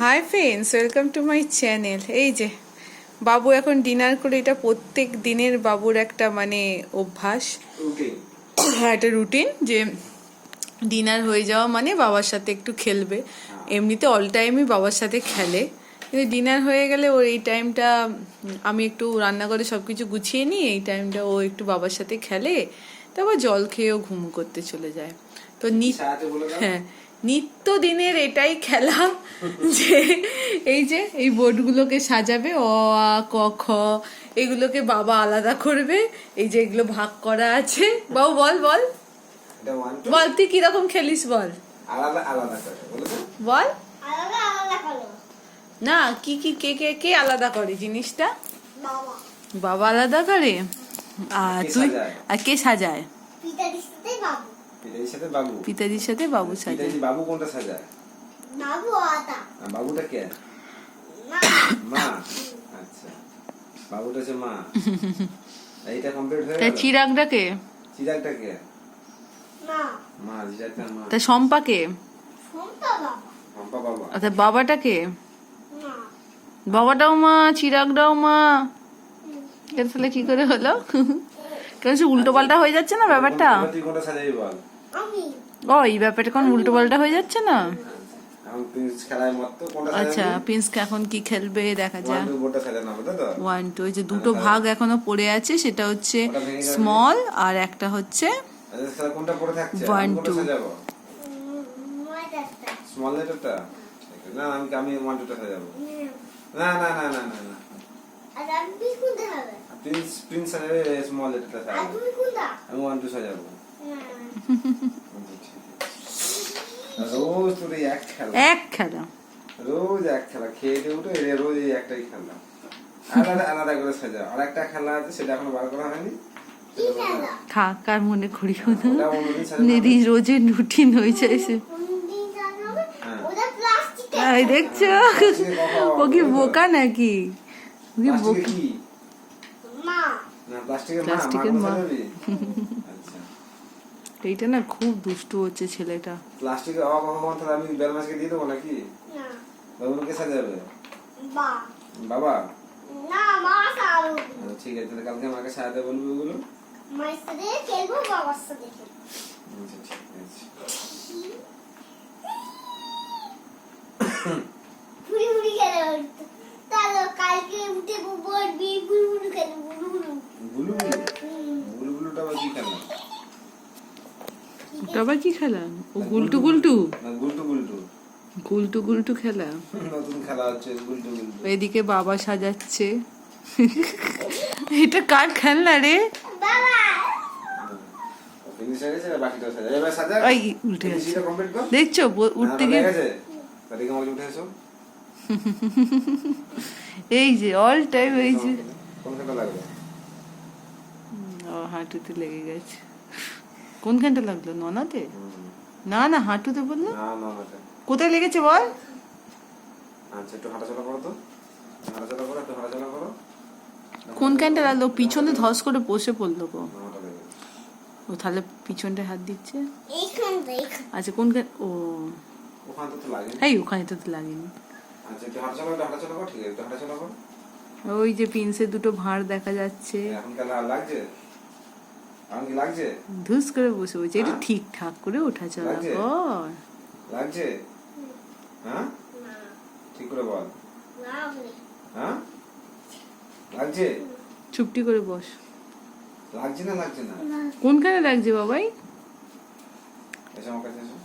Hi friends welcome to my channel এই যে বাবু এখন ডিনার করে এটা প্রত্যেক দিনের বাবুর একটা মানে অভ্যাস। হ্যাঁ একটা রুটিন যে ডিনার হয়ে যাওয়া মানে বাবার সাথে একটু খেলবে। এমনিতে অল টাইমই বাবার সাথে খেলে। কিন্তু ডিনার হয়ে গেলে ওর এই টাইমটা আমি একটু রান্নাঘরে সব কিছু গুছিয়ে নিই এই টাইমটা ও একটু বাবার সাথে খেলে। তারপর জল খেয়েও ঘুম করতে চলে যায়। তো নি হ্যাঁ নিত্য দিনের এটাই খেলা যে এই যে এই বোর্ডগুলোকে সাজাবে অ আ ক খ এগুলোকে বাবা আলাদা করবে। এই যে এগুলো ভাগ করা আছে। বাবু বল বল। বল তুই কীরকম খেলিস বল? আলাদা আলাদা করে বলে দাও বল। আলাদা আলাদা করো। না কি কি কে কে কে আলাদা করে জিনিসটা? বাবা। বাবা আলাদা করে? আর তুই আর কে সাজায়? বাবু। পিতাজির সাথে বাবু। পিতাজির সাথে বাবু সাজায় পিতাজি বাবু কোনটা সাজায়? বাবু আদা। বাবুটা কে? মা। আচ্ছা। বাবুটা হচ্ছে মা। এইটা কমপ্লিট হয়ে তা গেল? চিরাগটা কে? না মা। চিরাগটা মা। তা ফোনটা বাবা। পম্পা বাবা। আচ্ছা বাবাটাকে না বাবাটাও মা চিরাগটাও মা। এর তাহলে কি করে হলো? কেন সে উল্টো পাল্টা হয়ে যাচ্ছে না ব্যাপারটা? ও এই ব্যাপারটা কোন উল্টো পাল্টা হয়ে যাচ্ছে না? প্রিন্স আচ্ছা সাজাবি এখন কি খেলবে দেখা ওয়ান যাক। টু ওয়ান টু ওই যে দুটো ভাগ এখনও পড়ে আছে সেটা হচ্ছে। স্মল আর একটা হচ্ছে আচ্ছা মাইটাটা স্মল লেটারটা না আমি আমি ওয়ান টুটা সাজাবো। না। না না না না না আর আমি কোনটা হবে। প্রিন্স প্রিন্স সাজাবে স্মল লেটারটা আর সাজাবো তুমি কোনটা? আমি ওয়ান টু সাজাবো। রোজ তোর এই এক খেলা। এক খেলা। রোজ এক খেলা। খেয়ে দিয়ে উঠে এর রোজ এই একটাই খেলা। আলাদা আলাদা করে সাজা আর একটা খেলা আছে সেটা এখনও বার করা হয়নি। কি খেলা? থাক আর মনে করিও না। নেরি রোজের রুটিন হয়ে যাইছে হ্যাঁ। ওটা প্লাস্টিক এই দেখছ? ও কি বোকা নাকি? ও কি বোকা। প্লাস্টিকের মা। সাজাবি আচ্ছা এইটা না খুব দুষ্টু হচ্ছে ছেলেটা। প্লাস্টিকের ভগবান তাহলে আমি বেল মাছকে দিয়ে দেবো নাকি? না। বাবুকে সাজাবে? বা। বাবা? না মা সারু আচ্ছা, ঠিক আছে তাহলে কালকে মাকে সাজাতে বলব ওগুলো? মায়ের সাথে খেলব বাবার সাথে খেলব। আচ্ছা ঠিক আছে ঘুরি ঘুরি খেলে তাহলে কালকে উঠে বলবি গুলু গুলু খেলে গুলু গুলু বুলু বুলু বুলুটা আবার কি খেলা ওটা আবার কি খেলা? ও গুলটু গুলটু? গুলটু গুলটু। গুলটু গুলটু খেলা? নতুন খেলা হচ্ছে গুলটু গুলটু। এদিকে বাবা সাজাচ্ছে। এটা কার খেলনা রে? দেখছ উঠতে গিয়ে হয়ে এসো। এই যে অল টাইম এই যে। হাঁটুতে লেগে গেছে। কোনখানটা লাগল? ননাতে না না হাঁটুতে বলল? না না না না। কোথায় লেগেছে বল? আচ্ছা একটু হাঁটাচলা করো তো। হাঁটাচলা করো একটু হাঁটাচলা করো। কোনখানটা লাগল? পিছনে ধস করে বসে পড়ল গো। ও তাহলে পিছনটা হাত দিচ্ছে? আচ্ছা কোনখান ও। এই ওখানে তো লাগেনি। আচ্ছা ওই যে পিন্সের দুটো ভাঁড় দেখা যাচ্ছে। এখন কেন লাগছে? ধুস করে বসে বসে এটা হ্যাঁ? ঠিকঠাক করে ওঠা চলা কর। লাগছে? হ্যাঁ? ঠিক করে বল। হ্যাঁ? লাগছে? চুপটি করে বস। লাগছে না লাগছে না। কোনখানে লাগছে বাবাই? এসে আমার কাছে এসো।